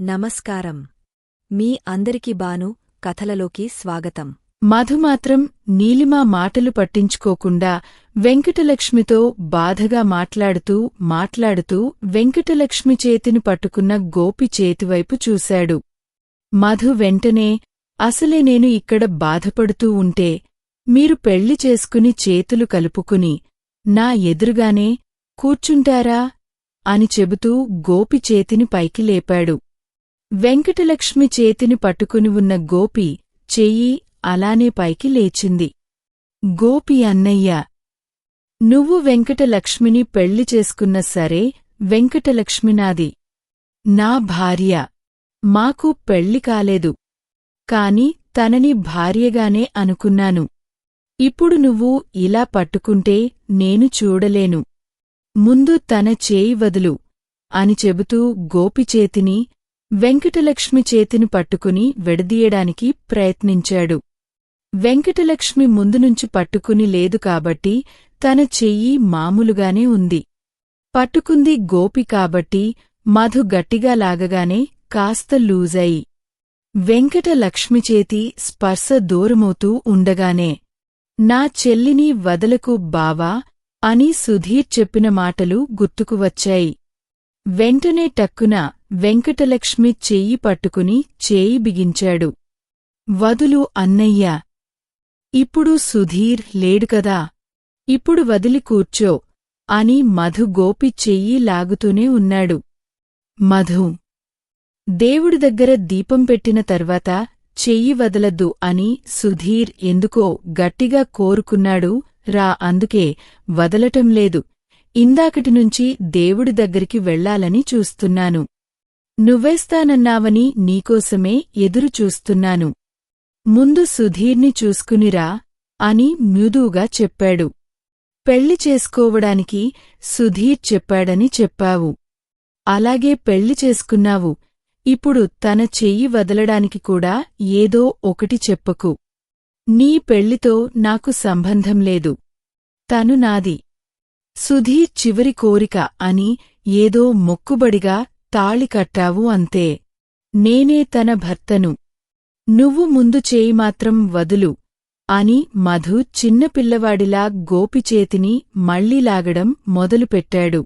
నమస్కారం. మీ అందరికి బాను కథలలోకి స్వాగతం. మధు మాత్రం నీలిమా మాటలు పట్టించుకోకుండా వెంకటలక్ష్మితో బాధగా మాట్లాడుతూ మాట్లాడుతూ వెంకటలక్ష్మి చేతిని పట్టుకున్న గోపి చేతివైపు చూశాడు. మధు వెంటనే అసలే నేను ఇక్కడ బాధపడుతూ ఉంటే మీరు పెళ్ళి చేసుకుని చేతులు కలుపుకుని నా ఎదురుగానే కూర్చుంటారా? అని చెబుతూ గోపి చేతిని పైకి లేపాడు. వెంకటలక్ష్మి చేతిని పట్టుకుని ఉన్న గోపి చెయ్యి అలానే పైకి లేచింది. గోపి అన్నయ్య నువ్వు వెంకటలక్ష్మిని పెళ్ళి చేసుకున్న సరే వెంకటలక్ష్మి నాది. నా భార్య మాకు పెళ్ళి కాలేదు. కాని తనని భార్యగానే అనుకున్నాను. ఇప్పుడు నువ్వు ఇలా పట్టుకుంటే నేను చూడలేను. ముందు తన చేయి వదులు అని చెబుతూ గోపి చేతిని వెంకటలక్ష్మి చేతిని పట్టుకుని విడదీయడానికి ప్రయత్నించాడు. వెంకటలక్ష్మి ముందునుంచి పట్టుకుని లేదు కాబట్టి తన చెయ్యి మామూలుగానే ఉంది. పట్టుకుంది గోపి కాబట్టి మధు గట్టిగా లాగగానే కాస్త లూజయి. వెంకటలక్ష్మి చేతి స్పర్శ దూరమవుతూ ఉండగానే నా చెల్లిని వదలకు బావా అని సుధీర్ చెప్పిన మాటలు గుర్తుకు వచ్చాయి. వెంటనే టక్కున వెంకటలక్ష్మి చెయ్యి పట్టుకుని చేయి బిగించాడు. వదులు అన్నయ్యా! ఇప్పుడు సుధీర్ లేడుకదా ఇప్పుడు వదిలి కూర్చో! అని మధు గోపి చెయ్యి లాగుతూనే ఉన్నాడు. మధు! దేవుడి దగ్గర దీపం పెట్టిన తర్వాత చెయ్యి వదలద్దు అని సుధీర్ ఎందుకో గట్టిగా కోరుకున్నాడు. రా అందుకే వదలటం లేదు. ఇందాకటి నుంచి దేవుడి దగ్గరికి వెళ్ళాలని చూస్తున్నాను. నువ్వేస్తానన్నావని నీకోసమే ఎదురుచూస్తున్నాను ముందు సుధీర్ని చూసుకునిరా అని మృదువుగా చెప్పాడు. పెళ్ళి చేసుకోవడానికి సుధీర్ చెప్పాడని చెప్పావు. అలాగే పెళ్ళి చేసుకున్నావు. ఇప్పుడు తన చెయ్యి వదలడానికి కూడా ఏదో ఒకటి చెప్పకు. నీ పెళ్ళితో నాకు సంబంధం లేదు. తను నాది. సుధీర్ చివరి కోరిక అని ఏదో మొక్కుబడిగా తాళి కట్టావు అంతే. నేనే తన భర్తను. నువ్వు ముందు చేయిమాత్రం వదులు అని మధు చిన్నపిల్లవాడిలా గోపి చేతిని మళ్ళీ లాగడం మొదలుపెట్టాడు.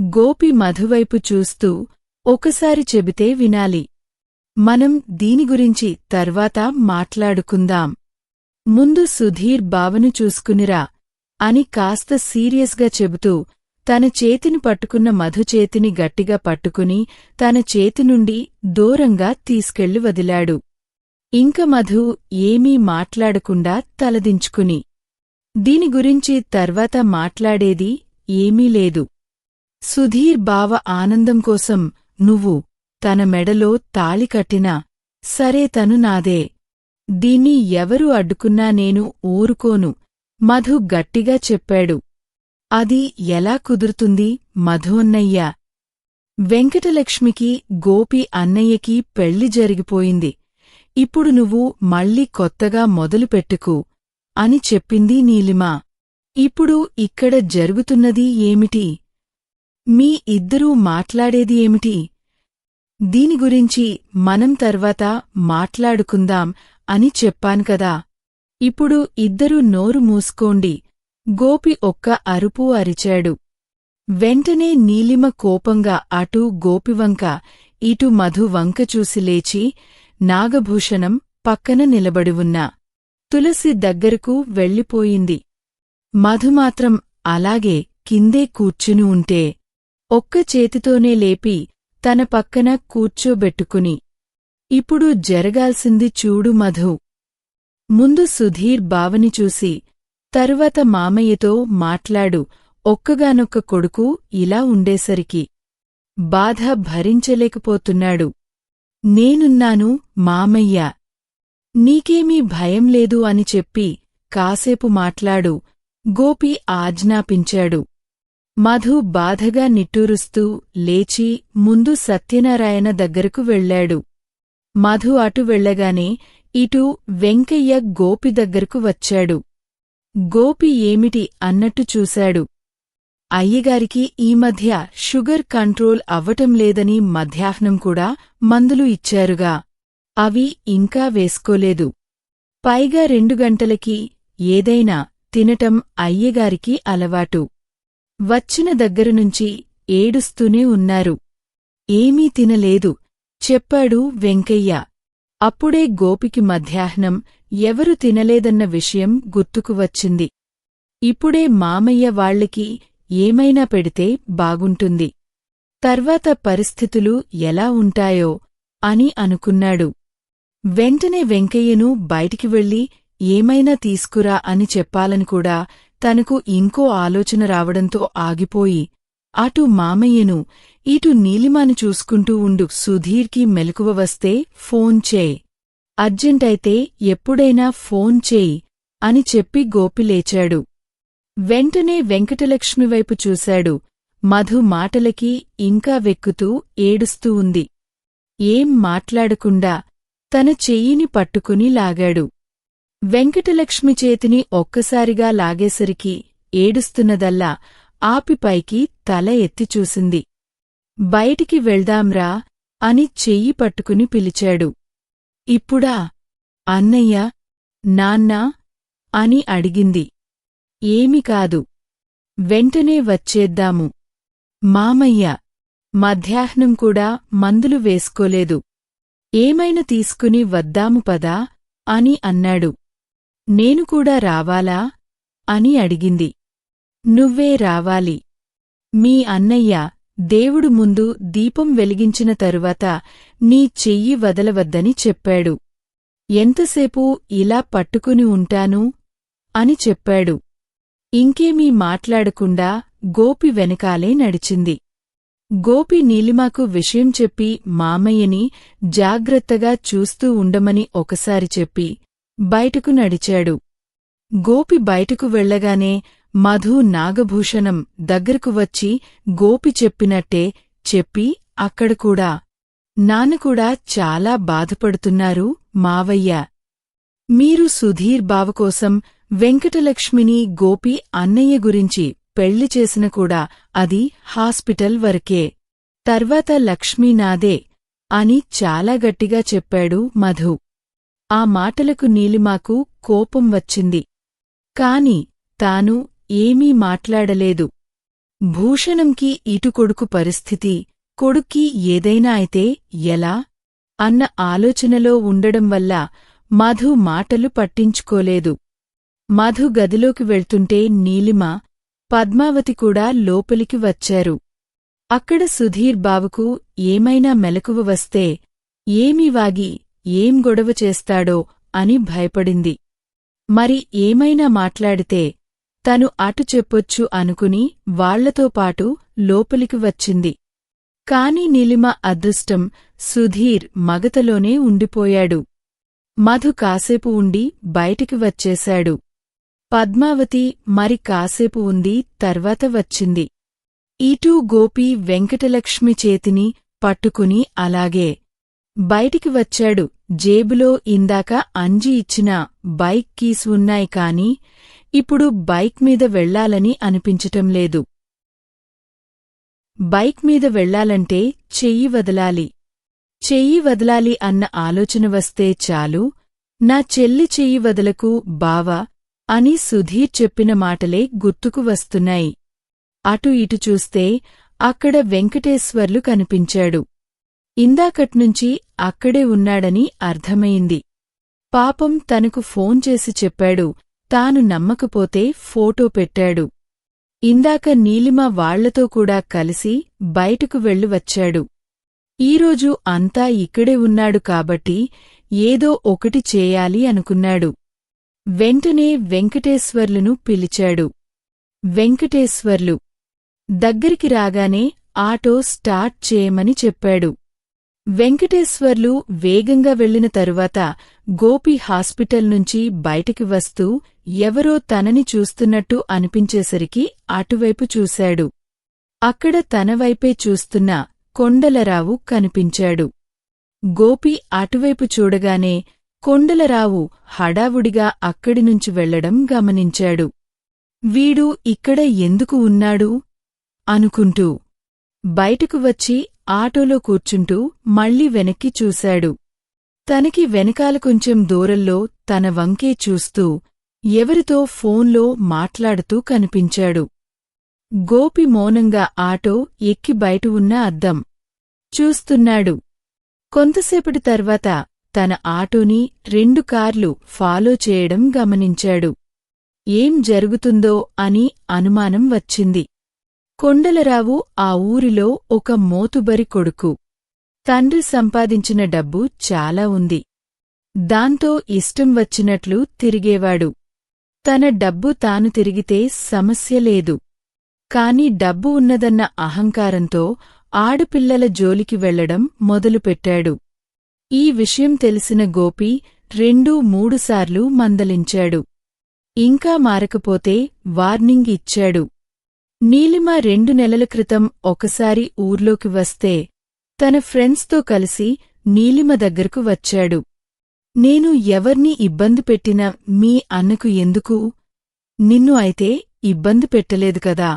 గోపి మధువైపు చూస్తూ ఒకసారి చెబితే వినాలి. మనం దీని గురించి తర్వాత మాట్లాడుకుందాం. ముందు సుధీర్ బావను చూసుకునిరా. అని కాస్త సీరియస్గా చెబుతూ తన చేతిని పట్టుకున్న మధు చేతిని గట్టిగా పట్టుకుని తన చేతి నుండి దూరంగా తీసుకెళ్ళి వదిలాడు. ఇంక మధు ఏమీ మాట్లాడకుండా తలదించుకుని దీని గురించి తర్వాత మాట్లాడేది ఏమీ లేదు. సుధీర్ బావ ఆనందం కోసం నువ్వు తన మెడలో తాళి కట్టినా సరే తను నాదే. దీన్ని ఎవరు అడ్డుకున్నా నేను ఊరుకోను. మధు గట్టిగా చెప్పాడు. అది ఎలా కుదురుతుంది మధు అన్నయ్య వెంకటలక్ష్మికి గోపి అన్నయ్యకి పెళ్ళి జరిగిపోయింది. ఇప్పుడు నువ్వు మళ్ళీ కొత్తగా మొదలుపెట్టుకు అని చెప్పింది నీలిమా. ఇప్పుడు ఇక్కడ జరుగుతున్నది ఏమిటి? మీ ఇద్దరూ మాట్లాడేది ఏమిటి? దీని గురించి మనం తర్వాత మాట్లాడుకుందాం అని చెప్పాను కదా. ఇప్పుడు ఇద్దరూ నోరు మూసుకోండి. గోపి ఒక్క అరుపు అరిచాడు. వెంటనే నీలిమ కోపంగా అటూ గోపివంక ఇటు మధు వంక చూసి లేచి నాగభూషణం పక్కన నిలబడి ఉన్న తులసి దగ్గరకు వెళ్ళిపోయింది. మధుమాత్రం అలాగే కిందే కూర్చుని ఉంటే ఒక్క చేతితోనే లేపి తన పక్కన కూర్చోబెట్టుకుని ఇప్పుడు జరగాల్సింది చూడు మధు. ముందు సుధీర్ బావని చూసి తరువాత మామయ్యతో మాట్లాడు ఒక్కగానొక్క కొడుకు ఇలా ఉండేసరికి బాధ భరించలేకపోతున్నాడు. నేనున్నాను మామయ్య. నీకేమీ భయం లేదు అని చెప్పి కాసేపు మాట్లాడు గోపి ఆజ్ఞాపించాడు. మధు బాధగా నిట్టూరుస్తూ లేచి ముందు సత్యనారాయణ దగ్గరకు వెళ్ళాడు మధు అటు వెళ్ళగానే ఇటు వెంకయ్య గోపి దగ్గరకు వచ్చాడు. గోపి ఏమిటి అన్నట్టు చూశాడు. అయ్యగారికి ఈ మధ్య షుగర్ కంట్రోల్ అవ్వటం లేదని మధ్యాహ్నం కూడా మందులు ఇచ్చారుగా. అవి ఇంకా వేసుకోలేదు. పైగా రెండు గంటలకి ఏదైనా తినటం అయ్యగారికి అలవాటు. వచ్చిన దగ్గరనుంచి ఏడుస్తూనే ఉన్నారు. ఏమీ తినలేదు చెప్పాడు వెంకయ్య. అప్పుడే గోపికి మధ్యాహ్నం ఎవరు తినలేదన్న విషయం గుర్తుకు వచ్చింది. ఇప్పుడే మామయ్య వాళ్ళకి ఏమైనా పెడితే బాగుంటుంది. తర్వాత పరిస్థితులు ఎలా ఉంటాయో అని అనుకున్నాడు. వెంటనే వెంకయ్యను బయటికి వెళ్ళి ఏమైనా తీసుకురా అని చెప్పాలని కూడా తనకు ఇంకో ఆలోచన రావడంతో ఆగిపోయి అటు మామయ్యను ఇటు నీలిమాను చూసుకుంటూ ఉండు. సుధీర్కి మెలకువ వస్తే ఫోన్ చేయి. అర్జెంటైతే ఎప్పుడైనా ఫోన్ చేయి అని చెప్పి గోపి లేచాడు. వెంటనే వెంకటలక్ష్మి వైపు చూశాడు. మధు మాటలకి ఇంకా వెక్కుతూ ఏడుస్తూ ఉంది. ఏం మాట్లాడకుండా తన చెయ్యిని పట్టుకుని లాగాడు. వెంకటలక్ష్మి చేతిని ఒక్కసారిగా లాగేసరికి ఏడుస్తున్నదల్లా ఆపిపైకి తల ఎత్తిచూసింది బయటికి వెళ్దాంరా అని చెయ్యి పట్టుకుని పిలిచాడు. ఇప్పుడా? అన్నయ్య? నాన్నా? అని అడిగింది. ఏమి కాదు. వెంటనే వచ్చేద్దాము. మామయ్య మధ్యాహ్నం కూడా మందులు వేసుకోలేదు. ఏమైనా తీసుకుని వద్దాము పదా? అని అన్నాడు. నేను కూడా రావాలా? అని అడిగింది. నువ్వే రావాలి. మీ అన్నయ్య దేవుడు ముందు దీపం వెలిగించిన తరువాత నీ చెయ్యి వదలవద్దని చెప్పాడు. ఎంతసేపు ఇలా పట్టుకుని ఉంటాను? అని చెప్పాడు. ఇంకేమీ మాట్లాడకుండా గోపి వెనకాలే నడిచింది. గోపి నీలిమాకు విషయం చెప్పి మామయ్యని జాగ్రత్తగా చూస్తూ ఉండమని ఒకసారి చెప్పి బయటకు నడిచాడు. గోపి బయటకు వెళ్ళగానే మధు నాగభూషణం దగ్గరకు వచ్చి గోపి చెప్పినట్టే చెప్పి అక్కడ కూడా. చాలా బాధపడుతున్నారు మావయ్య. మీరు సుధీర్ బావకోసం వెంకటలక్ష్మిని గోపి అన్నయ్య గురించి పెళ్ళి చేసిన కూడా అది హాస్పిటల్ వరకే. తర్వాత లక్ష్మీ నాదే అని చాలా గట్టిగా చెప్పాడు మధు. ఆ మాటలకు నీలిమాకు కోపం వచ్చింది. కాని తాను ఏమీ మాట్లాడలేదు. భూషణంకి ఇటుకొడుకు పరిస్థితి కొడుక్కి ఏదైనా అయితే ఎలా? అన్న ఆలోచనలో ఉండడం వల్ల మధు మాటలు పట్టించుకోలేదు. మధు గదిలోకి వెళ్తుంటే నీలిమ పద్మావతి కూడా లోపలికి వచ్చారు. అక్కడ సుధీర్ బావుకు ఏమైనా మెలకువ వస్తే ఏమి వాగి ఏం గొడవ చేస్తాడో అని భయపడింది. మరి ఏమైనా మాట్లాడితే తను అటు చెప్పొచ్చు అనుకుని వాళ్ళతో పాటు లోపలికి వచ్చింది. కాని నిలిమ అదృష్టం సుధీర్ మగతలోనే ఉండిపోయాడు. మధు కాసేపు ఉండి బయటికి వచ్చేశాడు. పద్మావతి మరి కాసేపు ఉంది తర్వాత వచ్చింది. ఇటూ గోపి వెంకటలక్ష్మి చేతిని పట్టుకుని అలాగే బయటికి వచ్చాడు. జేబులో ఇందాక అంజి ఇచ్చిన బైక్ కీస్ ఉన్నాయి కాని ఇప్పుడు బైక్ మీద వెళ్ళాలని అనిపించటం లేదు. బైక్ మీద వెళ్ళాలంటే చెయ్యి వదలాలి. చెయ్యి వదలాలి అన్న ఆలోచన వస్తే చాలు నా చెల్లి చెయ్యి వదలకు బావా అని సుధీర్ చెప్పిన మాటలే గుర్తుకు వస్తున్నాయి. అటు ఇటు చూస్తే అక్కడ వెంకటేశ్వర్లు కనిపించాడు. ఇందాకట్నుంచి అక్కడే ఉన్నాడని అర్థమైంది. పాపం తనకు ఫోన్ చేసి చెప్పాడు తాను నమ్మకపోతే ఫోటో పెట్టాడు. ఇందాక నీలిమ వాళ్ళతో కూడా కలిసి బయటకు వెళ్ళి వచ్చాడు. ఈరోజు అంతా ఇక్కడే ఉన్నాడు కాబట్టి ఏదో ఒకటి చేయాలి అనుకున్నాడు. వెంటనే వెంకటేశ్వర్లును పిలిచాడు. వెంకటేశ్వర్లు దగ్గరికి రాగానే ఆటో స్టార్ట్ చేయమని చెప్పాడు. వెంకటేశ్వర్లు వేగంగా వెళ్ళిన తరువాత గోపి హాస్పిటల్ నుంచి బయటికి వస్తూ ఎవరో తనని చూస్తున్నట్టు అనిపించేసరికి అటువైపు చూశాడు. అక్కడ తనవైపే చూస్తున్న కొండలరావు కనిపించాడు. గోపి అటువైపు చూడగానే కొండలరావు హడావుడిగా అక్కడినుంచి వెళ్ళడం గమనించాడు. వీడు ఇక్కడ ఎందుకు ఉన్నాడు? అనుకుంటూ బయటకు వచ్చి ఆటోలో కూర్చుంటూ మళ్ళీ వెనక్కి చూశాడు. తనకి వెనకాల కొంచెం దూరంలో తన వంకే చూస్తూ ఎవరితో ఫోన్లో మాట్లాడుతూ కనిపించాడు. గోపి మౌనంగా ఆటో ఎక్కి బయట ఉన్న అద్దం చూస్తున్నాడు. కొంతసేపటి తర్వాత తన ఆటోని రెండు కార్లు ఫాలో చేయడం గమనించాడు. ఏం జరుగుతుందో అని అనుమానం వచ్చింది. కొండలరావు ఆ ఊరిలో ఒక మోతుబరి కొడుకు. తండ్రి సంపాదించిన డబ్బు చాలా ఉంది. దాంతో ఇష్టం వచ్చినట్లు తిరిగేవాడు. తన డబ్బు తాను తిరిగితే సమస్య లేదు. కాని డబ్బు ఉన్నదన్న అహంకారంతో ఆడపిల్లల జోలికి వెళ్ళడం మొదలుపెట్టాడు. ఈ విషయం తెలిసిన గోపి రెండూ మూడుసార్లు మందలించాడు. ఇంకా మారకపోతే వార్నింగ్ ఇచ్చాడు. నీలిమ రెండు నెలల క్రితం ఒకసారి ఊర్లోకి వస్తే తన ఫ్రెండ్స్తో కలిసి నీలిమ దగ్గరకు వచ్చాడు. నేను ఎవర్నీ ఇబ్బంది పెట్టినా మీ అన్నకు ఎందుకు? నిన్ను అయితే ఇబ్బంది పెట్టలేదు కదా.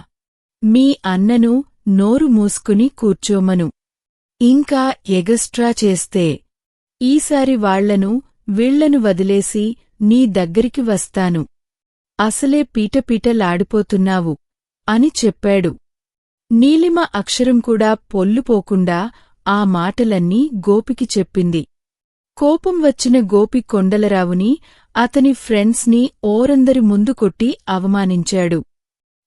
మీ అన్నను నోరు మూసుకుని కూర్చోమను. ఇంకా ఎగస్ట్రా చేస్తే. ఈసారి వాళ్ళను వీళ్ళను వదిలేసి నీ దగ్గరికి వస్తాను. అసలే పీటపీటలాడిపోతున్నావు అని చెప్పాడు. నీలిమ అక్షరం కూడా పొల్లుపోకుండా ఆ మాటలన్నీ గోపికి చెప్పింది. కోపం వచ్చిన గోపి కొండలరావుని అతని ఫ్రెండ్స్ని ఓరందరి ముందు కొట్టి అవమానించాడు.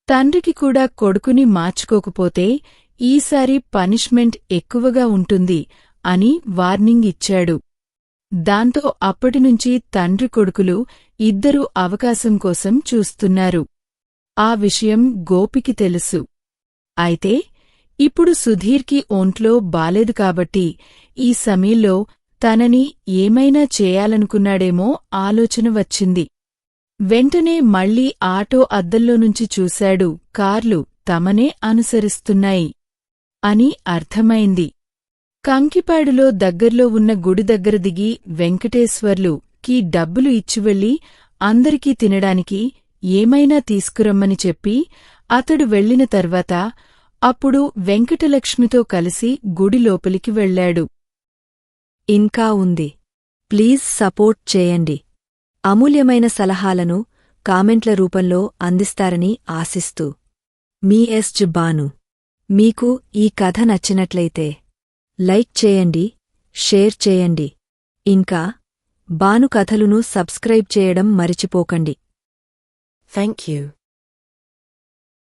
తండ్రికి కూడా కొడుకుని మార్చుకోకపోతే ఈసారి పనిష్మెంట్ ఎక్కువగా ఉంటుంది అని వార్నింగ్ ఇచ్చాడు. దాంతో అప్పటినుంచి తండ్రి కొడుకులు ఇద్దరూ అవకాశం కోసం చూస్తున్నారు. ఆ విషయం గోపికి తెలుసు. అయితే ఇప్పుడు సుధీర్కి ఒంట్లో బాలేదు కాబట్టి ఈ సమయంలో తనని ఏమైనా చేయాలనుకున్నాడేమో ఆలోచన వచ్చింది. వెంటనే మళ్ళీ ఆటో అద్దంలో నుంచి చూశాడు. కార్లు తమనే అనుసరిస్తున్నాయి అని అర్థమైంది. కంకిపాడులో దగ్గర్లో ఉన్న గుడి దగ్గర దిగి వెంకటేశ్వర్లు కి డబ్బులు ఇచ్చివెళ్ళి అందరికీ తినడానికి ఏమైనా తీసుకురమ్మని చెప్పి అతడు వెళ్ళిన తర్వాత అప్పుడు వెంకటలక్ష్మితో కలిసి గుడి లోపలికి వెళ్ళాడు. ఇంకా ఉంది. ప్లీజ్ సపోర్ట్ చేయండి. అమూల్యమైన సలహాలను కామెంట్ల రూపంలో అందిస్తారని ఆశిస్తూ. మీ ఎస్ బాను మీకు ఈ కథ నచ్చినట్లయితే లైక్ చేయండి షేర్ చేయండి. ఇంకా బాను కథలును సబ్స్క్రైబ్ చేయడం మరిచిపోకండి. Thank you